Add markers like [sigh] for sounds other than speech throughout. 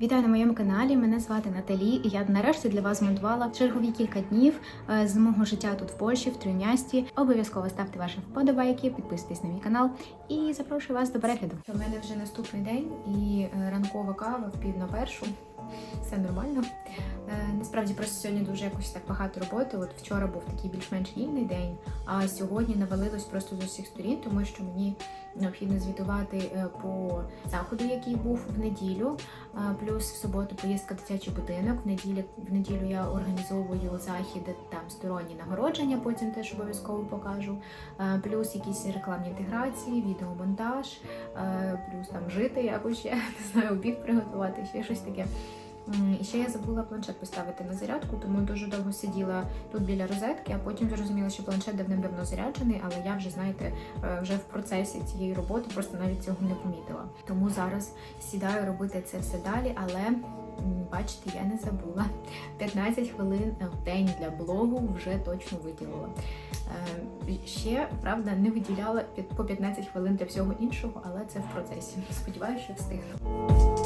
Вітаю на моєму каналі. Мене звати Наталі, і я нарешті для вас змонтувала чергові кілька днів е, з мого життя тут в Польщі, в Трюнясті. Обов'язково ставте ваші вподобайки, підписуйтесь на мій канал і запрошую вас до перегляду. У мене вже наступний день і е, ранкова кава в пів на першу. Все нормально. Е, Насправді просто сьогодні дуже якось так багато роботи. От вчора був такий більш-менш вільний день, а сьогодні навалилось просто з усіх сторін, тому що мені необхідно звітувати е, по заходу, який був в неділю. Плюс в суботу поїздка в дитячий будинок. В неділю, в неділю я організовую захід, там сторонні нагородження, потім теж обов'язково покажу. Плюс якісь рекламні інтеграції, відеомонтаж, плюс там жити якось ще, не знаю, обід приготувати, ще щось таке. І ще я забула планшет поставити на зарядку, тому дуже довго сиділа тут біля розетки, а потім зрозуміла, що планшет давним-давно заряджений, але я вже, знаєте, е, вже в процесі цієї роботи просто навіть цього не помітила. Тому зараз сідаю робити це все далі, але бачите, я не забула. 15 хвилин в день для блогу вже точно виділила. Е, Ще правда не виділяла по 15 хвилин для всього іншого, але це в процесі. Сподіваюся, що встигну.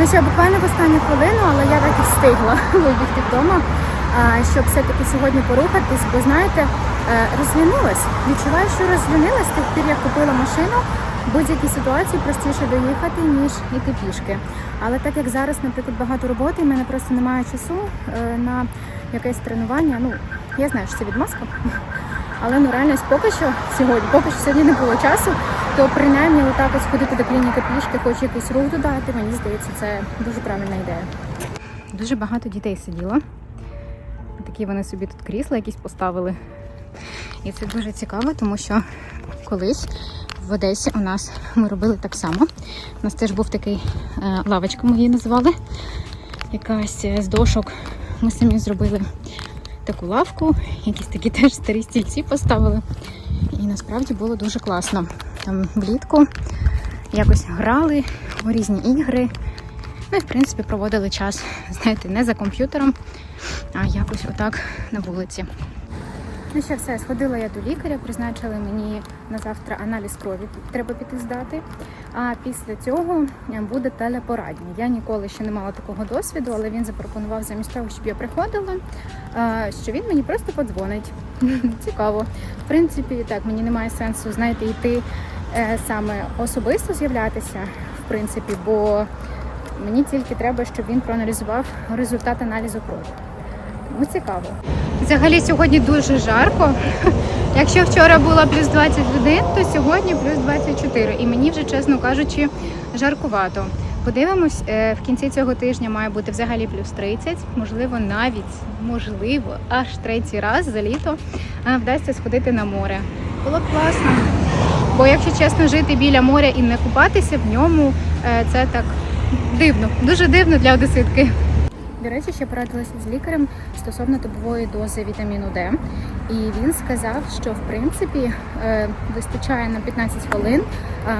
Ну що, буквально в останню хвилину, але я так і встигла [laughs] вибігти вдома, щоб все-таки сьогодні порухатись, бо знаєте, е, розлінилась. Відчуваю, що розлінилась тих пір, як купила машину. Будь-якій ситуації простіше доїхати, ніж йти пішки. Але так як зараз, наприклад, багато роботи, і в мене просто немає часу е, на якесь тренування. Ну, я знаю, що це відмазка. [laughs] Але ну реально поки що сьогодні, поки що сьогодні не було часу, то принаймні отак ось ходити до клініки пішки, хоч якийсь рух додати, мені здається, це дуже правильна ідея. Дуже багато дітей сиділо. Такі вони собі тут крісла якісь поставили. І це дуже цікаво, тому що колись в Одесі у нас ми робили так само. У нас теж був такий е, лавочка, ми її називали. Якась е, з дошок. Ми самі зробили таку лавку, якісь такі теж старі стільці поставили. І насправді було дуже класно. Там влітку якось грали у різні ігри. Ну і в принципі проводили час, знаєте, не за комп'ютером, а якось отак на вулиці. Ну що, все, сходила я до лікаря, призначили мені на завтра аналіз крові, треба піти здати. А після цього е, буде телепорадня. Я ніколи ще не мала такого досвіду, але він запропонував замість того, щоб я приходила, е, що він мені просто подзвонить. [laughs] Цікаво. В принципі, так, мені немає сенсу, знаєте, йти е, саме особисто з'являтися, в принципі, бо мені тільки треба, щоб він проаналізував результат аналізу крові. Тому цікаво. Взагалі сьогодні дуже жарко. Якщо вчора було плюс 21, то сьогодні плюс 24. І мені вже, чесно кажучи, жаркувато. Подивимось, е, в кінці цього тижня має бути взагалі плюс 30, можливо, навіть, можливо, аж третій раз за літо вдасться сходити на море. Було б класно. Бо, якщо чесно, жити біля моря і не купатися в ньому, е, це так дивно, дуже дивно для одеситки. До речі, ще порадилася з лікарем стосовно добової дози вітаміну Д. І він сказав, що в принципі е, вистачає на 15 хвилин е,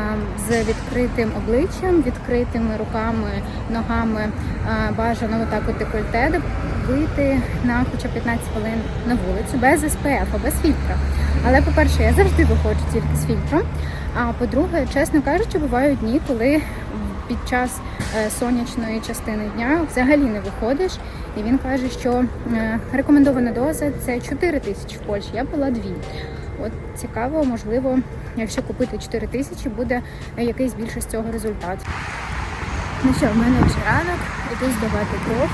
з відкритим обличчям, відкритими руками, ногами, е, бажано отак от декольте вийти на хоча 15 хвилин на вулицю без СПФ, без фільтра. Але, по-перше, я завжди виходжу тільки з фільтром. А по-друге, чесно кажучи, бувають дні, коли під час е, сонячної частини дня взагалі не виходиш. І він каже, що е, рекомендована доза це 4 тисячі в Польщі. Я була 2. От цікаво, можливо, якщо купити 4 тисячі, буде якийсь більше з цього результат. Ну що, в мене вже ранок, іду здавати кров.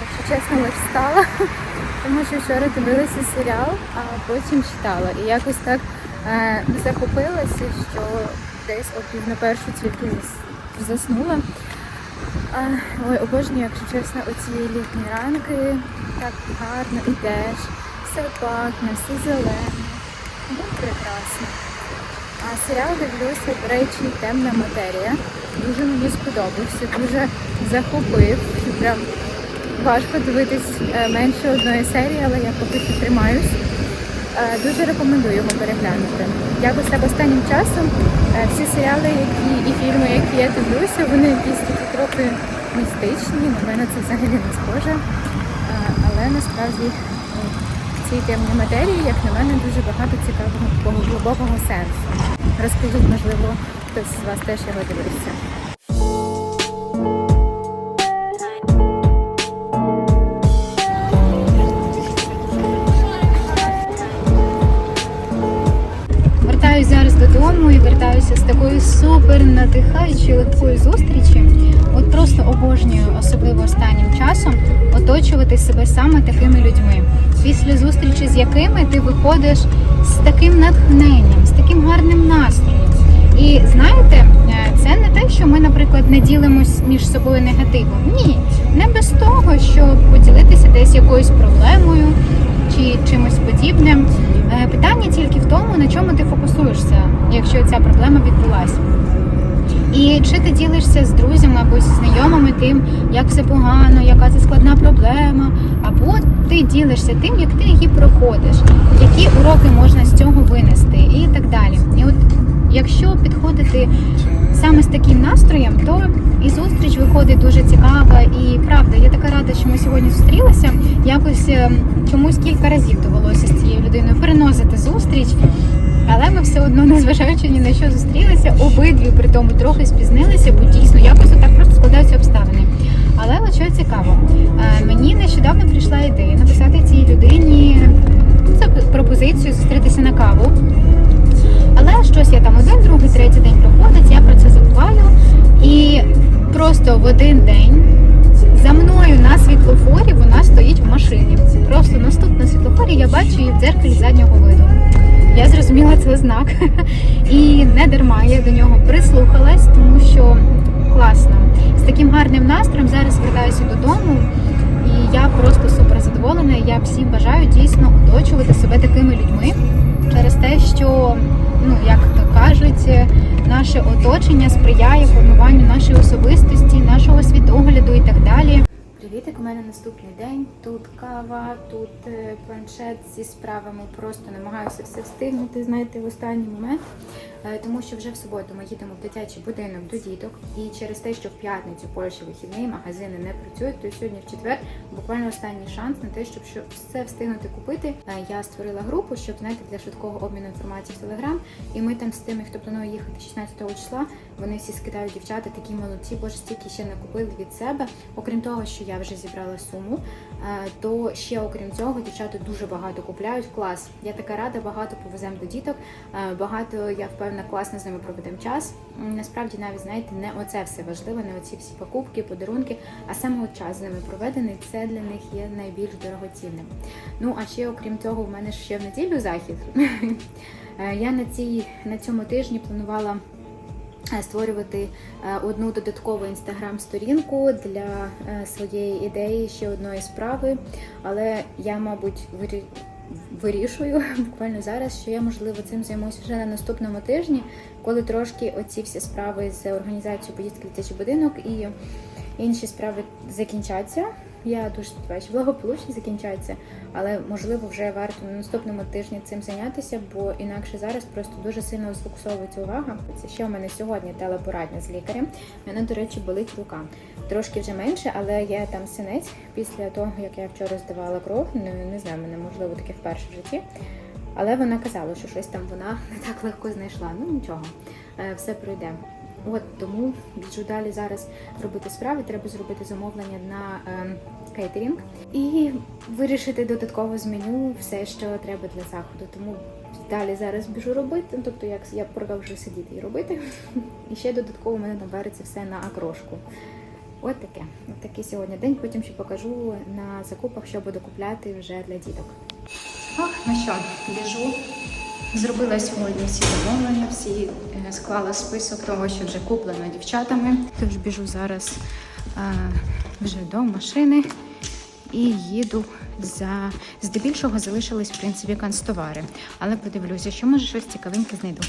Якщо чесно, лише встала, [laughs] тому що вчора дивилася серіал, а потім читала. І якось так е, захопилася, що десь о на першу тільки заснула. Ой, обожнюю, якщо чесно, оці літні ранки. Так гарно йдеш, все пахне, все зелене. Ну, прекрасно. А серіал дивлюся, до речі, темна матерія. Дуже мені сподобався, дуже захопив. Прям важко дивитись е, менше одної серії, але я поки що тримаюсь. Е, Дуже рекомендую його переглянути. Якось так останнім часом е, всі серіали, які і фільми, які я дивлюся, вони якісь такі трохи містичні. На мене це взагалі не схоже. Е, Але насправді ну, цій темній матерії, як на мене, дуже багато цікавого глибокого сенсу. Розкажіть, можливо, хтось з вас теж його дивився. Додому і вертаюся з такою супер надихаючою легкою зустрічі. От просто обожнюю, особливо останнім часом, оточувати себе саме такими людьми, після зустрічі з якими ти виходиш з таким натхненням, з таким гарним настроєм. І знаєте, е, це не те, що ми, наприклад, не ділимось між собою негативом. Ні, не без того, щоб поділитися десь якоюсь проблемою чи чимось подібним. Е, Питання тільки в тому, на чому ти фокусуєшся, якщо ця проблема відбулася. І чи ти ділишся з друзями або зі знайомими тим, як все погано, яка це складна проблема, або ти ділишся тим, як ти її проходиш, які уроки можна з цього винести, і так далі. І от якщо підходити саме з таким настроєм, то і зустріч виходить дуже цікава. І правда, я така рада, що ми сьогодні зустрілися. Якось е, чомусь кілька разів довелося з цією людиною переносити зустріч. Але ми все одно, [laughs] незважаючи ні на що зустрілися, обидві при тому трохи спізнилися, бо дійсно якось наступна я бачу її в дзеркалі заднього виду. Я зрозуміла це знак. [laughs] І не дарма я до нього прислухалась, тому що класно. З таким гарним настроєм зараз вертаюся додому. І я просто супер задоволена. Я всім бажаю дійсно оточувати себе такими людьми через те, що, ну як то кажуть, наше оточення сприяє формуванню нашої особистості, нашого світогляду і так далі. У мене наступний день. Тут кава, тут е, планшет зі справами. Просто намагаюся все встигнути, знаєте, в останній момент. Е, Тому що вже в суботу ми їдемо в дитячий будинок до діток. І через те, що в п'ятницю Польщі вихідний, магазини не працюють, то сьогодні в четвер буквально останній шанс на те, щоб все встигнути купити. Е, Я створила групу, щоб знаєте, для швидкого обміну інформації в Телеграм. І ми там з тими, хто планує їхати 16 числа, вони всі скидають дівчата, такі молодці, боже, стільки ще накупили від себе. Окрім того, що я вже зібрала суму, е, то ще окрім цього дівчата дуже багато купляють. Клас. Я така рада, багато повеземо до діток. Багато я впевнена, класно з ними проведемо час. Насправді, навіть знаєте, не оце все важливо, не оці всі покупки, подарунки, а саме час з ними проведений. Це для них є найбільш дорогоцінним. Ну а ще окрім цього, в мене ще в неділю захід. [laughs] Е, Я на цій на цьому тижні планувала е, створювати е, одну додаткову інстаграм-сторінку для своєї ідеї ще одної справи. Але я, мабуть, вирішую [laughs] буквально зараз, що я можливо цим займуся вже на наступному тижні, коли трошки оці всі справи з організацією поїздки в дитячий будинок і інші справи закінчаться. Я дуже сподіваюся, що благополучно закінчаться, але можливо вже варто на наступному тижні цим зайнятися, бо інакше зараз просто дуже сильно сфокусовується увага. Це ще у мене сьогодні телепорадня з лікарем. У Мене, до речі, болить рука. Трошки вже менше, але є там синець після того, як я вчора здавала кров. Не, не знаю, мене можливо таке вперше в житті. Але вона казала, що щось там вона не так легко знайшла. Ну нічого, е, все пройде. От тому біжу далі зараз робити справи. Треба зробити замовлення на ем, кейтерінг і вирішити додатково з меню все, що треба для заходу. Тому далі зараз біжу робити. Тобто, як я продовжую сидіти і робити. І ще додатково у мене набереться все на акрошку. От таке. От такий сьогодні день. Потім ще покажу на закупах, що буду купляти вже для діток. Ох, ну що, біжу. Зробила сьогодні всі замовлення, всі е, склала список того, що вже куплено дівчатами. Тож біжу зараз е, вже до машини і їду за здебільшого залишились в принципі канцтовари. Але подивлюся, що може щось цікавеньке знайду.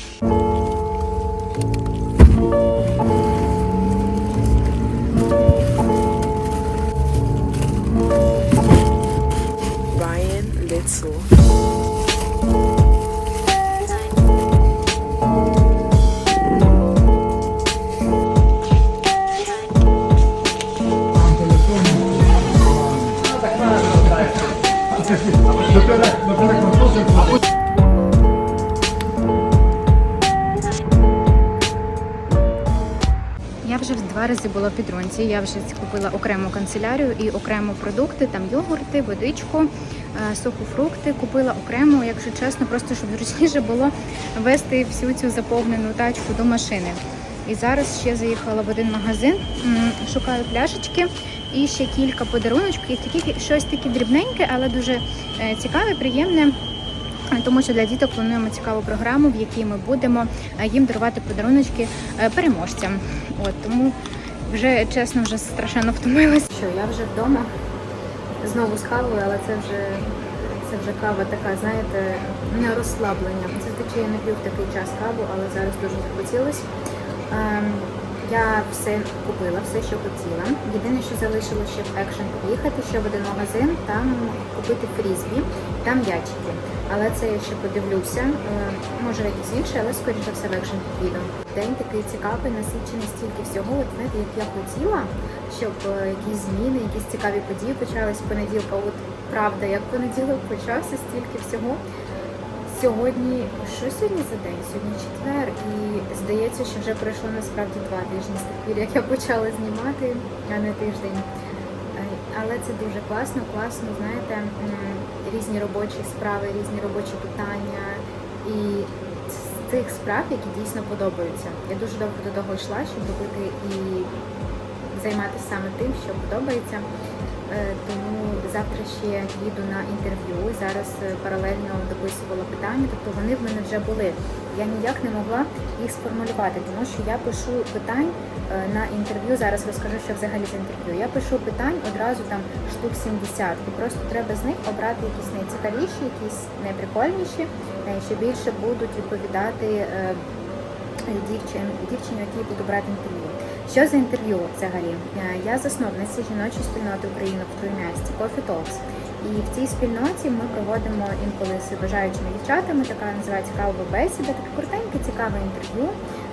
Ryan Little. Я вже в два рази була в підронці. Я вже купила окрему канцелярію і окремо продукти, там йогурти, водичку, е, сухофрукти. Купила окремо, якщо чесно, просто щоб зручніше було вести всю цю заповнену тачку до машини. І зараз ще заїхала в один магазин, шукаю пляшечки і ще кілька подаруночків, такі щось таке дрібненьке, але дуже е, цікаве, приємне. Тому що для діток плануємо цікаву програму, в якій ми будемо е, їм дарувати подаруночки е, переможцям. От тому вже чесно, вже страшенно втомилась. Що я вже вдома знову з кавою, але це вже це вже кава така, знаєте, не розслаблення. Це Зазвичай я не п'ю в такий час каву, але зараз дуже захотілося. Ем, я все купила, все, що хотіла. Єдине, що залишилося ще в екшен поїхати, ще в один магазин, там купити фрізбі, там ячики. Але це я ще подивлюся. Е, Може якісь інші, але скоріше все в екшен піду. День такий цікавий, насичений стільки всього. От знаєте, як я хотіла, щоб е, якісь зміни, якісь цікаві події почались понеділка. От правда, як понеділок почався стільки всього. Сьогодні, що сьогодні за день? Сьогодні четвер, і здається, що вже пройшло насправді два тижні з тих пір, як я почала знімати, а не тиждень. Е, Але це дуже класно, класно, знаєте, різні робочі справи, різні робочі питання і з тих справ, які дійсно подобаються. Я дуже довго до того йшла, щоб робити і займатися саме тим, що подобається. Е, Тому завтра ще їду на інтерв'ю. Зараз е, паралельно дописувала питання, тобто вони в мене вже були. Я ніяк не могла їх сформулювати, тому що я пишу питань е, на інтерв'ю. Зараз розкажу, що взагалі з інтерв'ю. Я пишу питань одразу там штук 70. І просто треба з них обрати якісь найцікавіші, якісь найприкольніші, що більше будуть відповідати дівчин, дівчині, якій буду брати інтерв'ю. Що за інтерв'ю взагалі? Е, Я засновниця жіночої спільноти України в Троємісті Coffee Talks. І в цій спільноті ми проводимо інколи з бажаючими дівчатами, така називається кавова бесіда, таке коротеньке, цікаве інтерв'ю,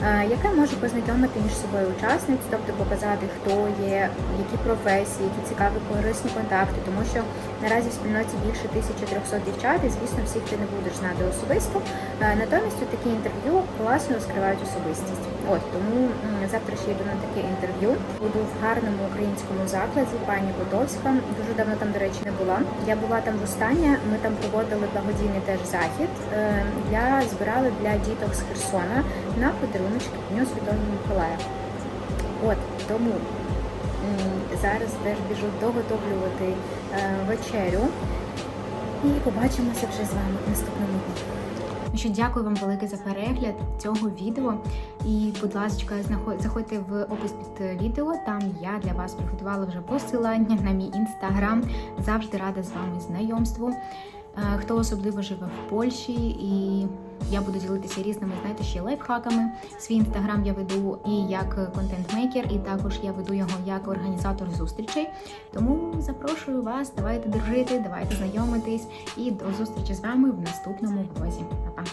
е, яке може познайомити між собою учасниць, тобто показати, хто є, які професії, які цікаві корисні контакти, тому що наразі в спільноті більше 1300 дівчат, і звісно, всіх ти не будеш знати особисто. Е, Натомість у такі інтерв'ю класно розкривають особистість. От тому завтра ще йду на таке інтерв'ю. Буду в гарному українському закладі, пані Котовська. Дуже давно там, до речі, не була. Я була там востаннє. Ми там проводили благодійний теж захід е, для збирали для діток з Херсона на подаруночки Дню Святого Миколая. От тому зараз теж біжу доготовлювати е, вечерю. І побачимося вже з вами в наступному дні. Ну що, дякую вам велике за перегляд цього відео. І, будь ласка, заходьте в опис під відео. Там я для вас приготувала вже посилання на мій інстаграм. Завжди рада з вами знайомству. Е, Хто особливо живе в Польщі, і я буду ділитися різними, знаєте, ще лайфхаками. Свій інстаграм я веду і як контент-мейкер, і також я веду його як організатор зустрічей. Тому запрошую вас, давайте дружити, давайте знайомитись і до зустрічі з вами в наступному влозі. Па-па!